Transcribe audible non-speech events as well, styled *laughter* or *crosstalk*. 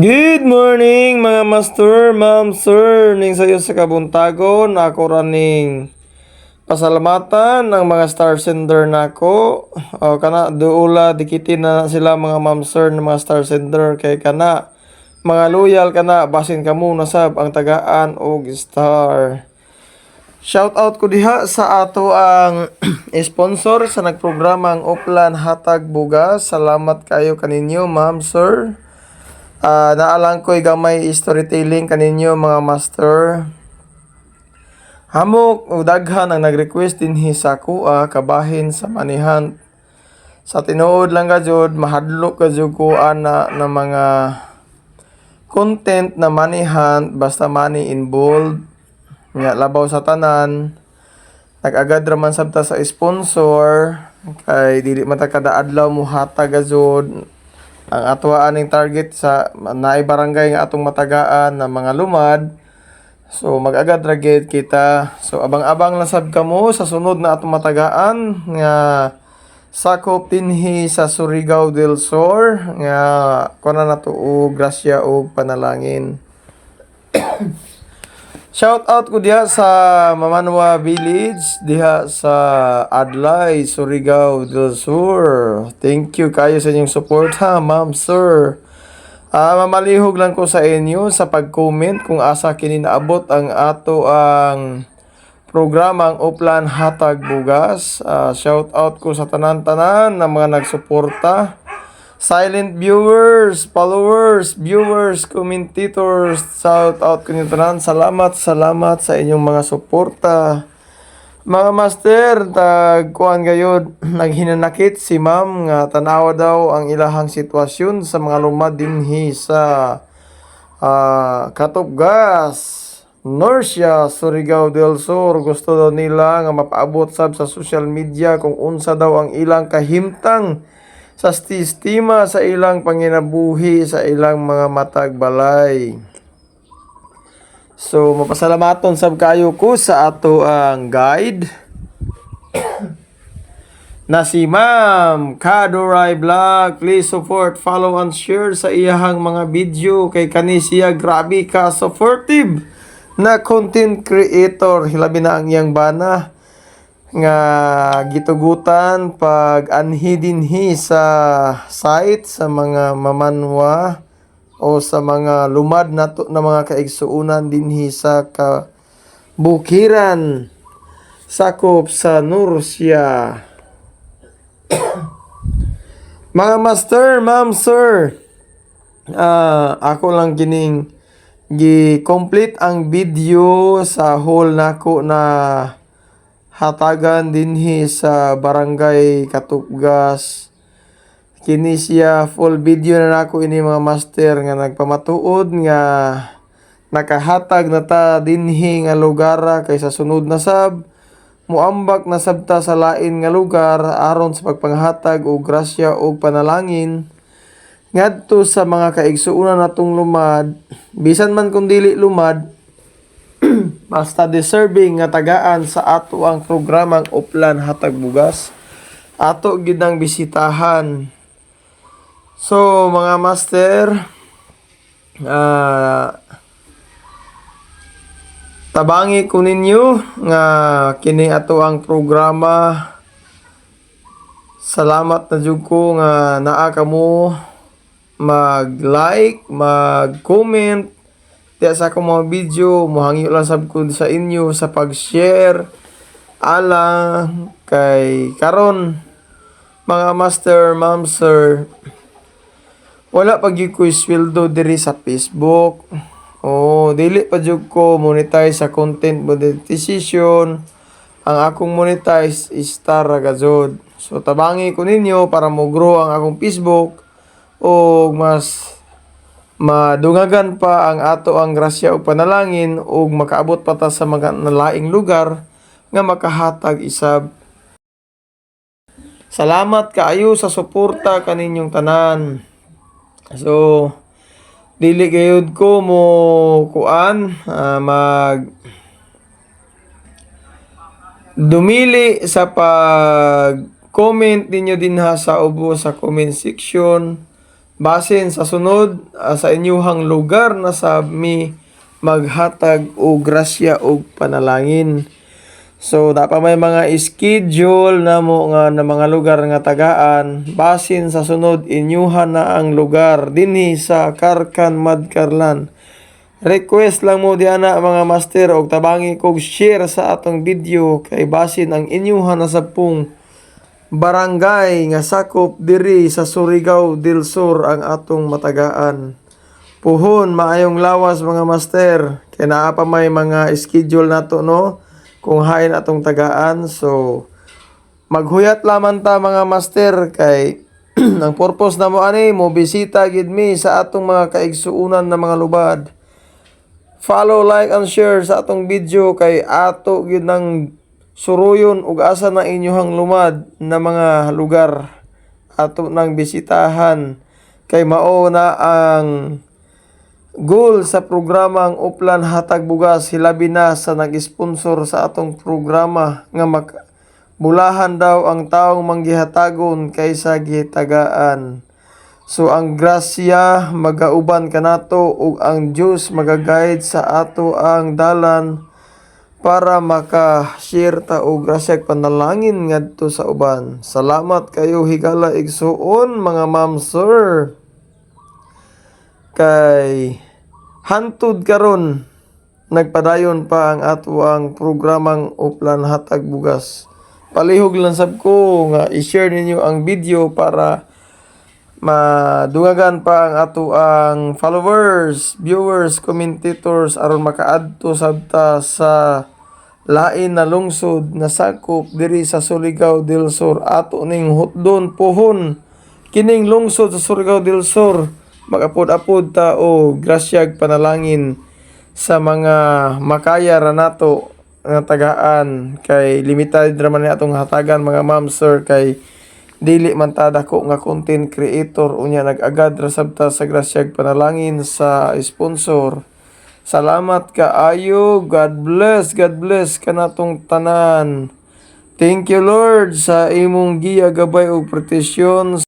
Good morning mga master, ma'am, sir. Ning sayo sa kabuntagon, ako raning pasalamatan ng mga star sender nako. O kana duula dikitin na sila mga ma'am sir ng mga star sender kay kana mga loyal kana basin kamo na sab ang tagaan og star. Shout out ko diha sa ato ang *clears throat* sponsor sa nagprogramang Uplan Hatag Bugas. Salamat kayo kaninyo, ma'am, sir. Ah, naalang ko'y gamay storytelling kaninyo mga master. Hamok o daghan ang nag-request din sa kuha kabahin sa manihan. Sa tinuod lang ka mahadlok ka jud ko ana na mga content na manihan basta money involved. Nga labaw sa tanan. Nag-agad raman sabta sa sponsor kay dili man ta kada adlaw mo hatag jud ang atwa aning target sa naay barangay nga atong matagaan na mga lumad. So mag-agad ra gyud kita. So abang-abang lang sab kamo sa sunod na atong matagaan nga sakop dinhi sa Surigao del Sur nga kuna na to og grasya og panalangin. Shout out ko diha sa Mamanwa Village diha sa Adlay, Surigao del Sur. Thank you kayo sa inyong support ha, ma'am, sir. Ah, mamalihog lang ko sa inyo sa pag-comment kung asa kini naabot ang ato ang programang Uplan Hatag Bugas. Ah, shout out ko sa tanan-tanan na mga nagsuporta. Silent viewers, followers, viewers, commentators, shout out ko tanan. Salamat, salamat sa inyong mga suporta. Mga master, tag kuan gayud *clears throat* naghinanakit si ma'am nga tanawa daw ang ilahang sitwasyon sa mga lumad dinhi sa ah, Katubgas. Norcia, Surigao del Sur, gusto daw nila nga mapaabot sab sa social media kung unsa daw ang ilang kahimtang sa sistema sa ilang panginabuhi sa ilang mga matag balay. So, mapasalamaton sab kayo ko sa ato ang guide na si Ma'am Kadoray Vlog. Please support, follow, and share sa iyahang mga video kay kani siya grabe ka supportive na content creator. Hilabi na ang iyang bana nga gitugutan pag anhi dinhi sa site sa mga mamanwa o sa mga lumad nato na mga kaigsuunan dinhi sa kabukiran sakop sa Nursia. *coughs* mga master, ma'am, sir. Ah, ako lang gining gi-complete ang video sa whole nako na hatagan dinhi sa barangay Katupgas. Kini siya full video na nako ini mga master nga nagpamatuod nga nakahatag na ta dinhi nga lugar kay sa sunod na sab muambak na sabta sa lain nga lugar aron sa pagpanghatag og grasya og panalangin ngadto sa mga kaigsuonan natong lumad bisan man kung dili lumad *clears throat* basta deserving nga tagaan sa ato ang programang Uplan Hatag Bugas. Ato gid ang bisitahan. So mga master ah tabangi ko ninyo nga kini ato ang programa. Salamat na jud ko nga naa kamo mag-like, mag-comment Diya sa akong mga video, muhangi lang sab ko sa inyo sa pag-share. Alang kay karon mga master, ma'am, sir. Wala pag ko sweldo diri sa Facebook. Oh, dili pa jud ko monetize sa content monetization. Ang akong monetize is Tara Gazod. So tabangi ko ninyo para mo grow ang akong Facebook o mas madungagan pa ang ato ang grasya o panalangin ug makaabot pa ta sa mga nalaing lugar nga makahatag isab. Salamat kaayo sa suporta kaninyong tanan. So dili gayud ko mo kuan ah, mag dumili sa pag comment ninyo din ha sa ubo sa comment section basin sa sunod ah, sa inyuhang lugar na sa mi maghatag og grasya og panalangin. So, dapat may mga schedule na mo nga na mga lugar nga tagaan. Basin sa sunod, inyuhan na ang lugar dinhi sa Karkan Madkarlan. Request lang mo diana mga master og tabangi kog share sa atong video kay basin ang inyuhan na sa pong barangay nga sakop diri sa Surigao del Sur ang atong matagaan. Puhon maayong lawas mga master kay naa pa may mga schedule nato no kung hain atong tagaan so maghuyat lamang ta mga master kay *clears throat* ang purpose na mo ani mo bisita gid mi sa atong mga kaigsuunan na mga lubad. Follow, like, and share sa atong video kay ato gyud ng suruyon ug asa na inyohang lumad na mga lugar. Ato nang bisitahan. Kay mao na ang goal sa programang Uplan Hatag Bugas. Hilabi na sa nag-sponsor sa atong programa nga mak daw ang taong manggihatagon kaysa gihitagaan. So ang grasya magauban kanato ug ang Dios magaguide sa ato ang dalan para maka-share ta panalangin ngadto sa uban. Salamat kayo higala igsuon mga ma'am sir. Kay hantud karon nagpadayon pa ang ato ang programang Uplan Hatag Bugas. Palihog lang sab ko nga i-share ninyo ang video para madungagan pa ang ato ang followers, viewers, commentators aron makaadto sabta sa lain na lungsod na sakop diri sa Surigao del Sur. Ato ning hutdon pohon kining lungsod sa Surigao del Sur. Magapod-apod ta o grasyag panalangin sa mga makaya ra nato nga tagaan. Kay limited ra man atong hatagan mga ma'am sir kay dili man ta dako nga content creator unya nag-agad ra sabta sa grasyag panalangin sa sponsor. Salamat kaayo God bless God bless kanatong tanan. Thank you Lord sa imong giya gabay ug proteksyon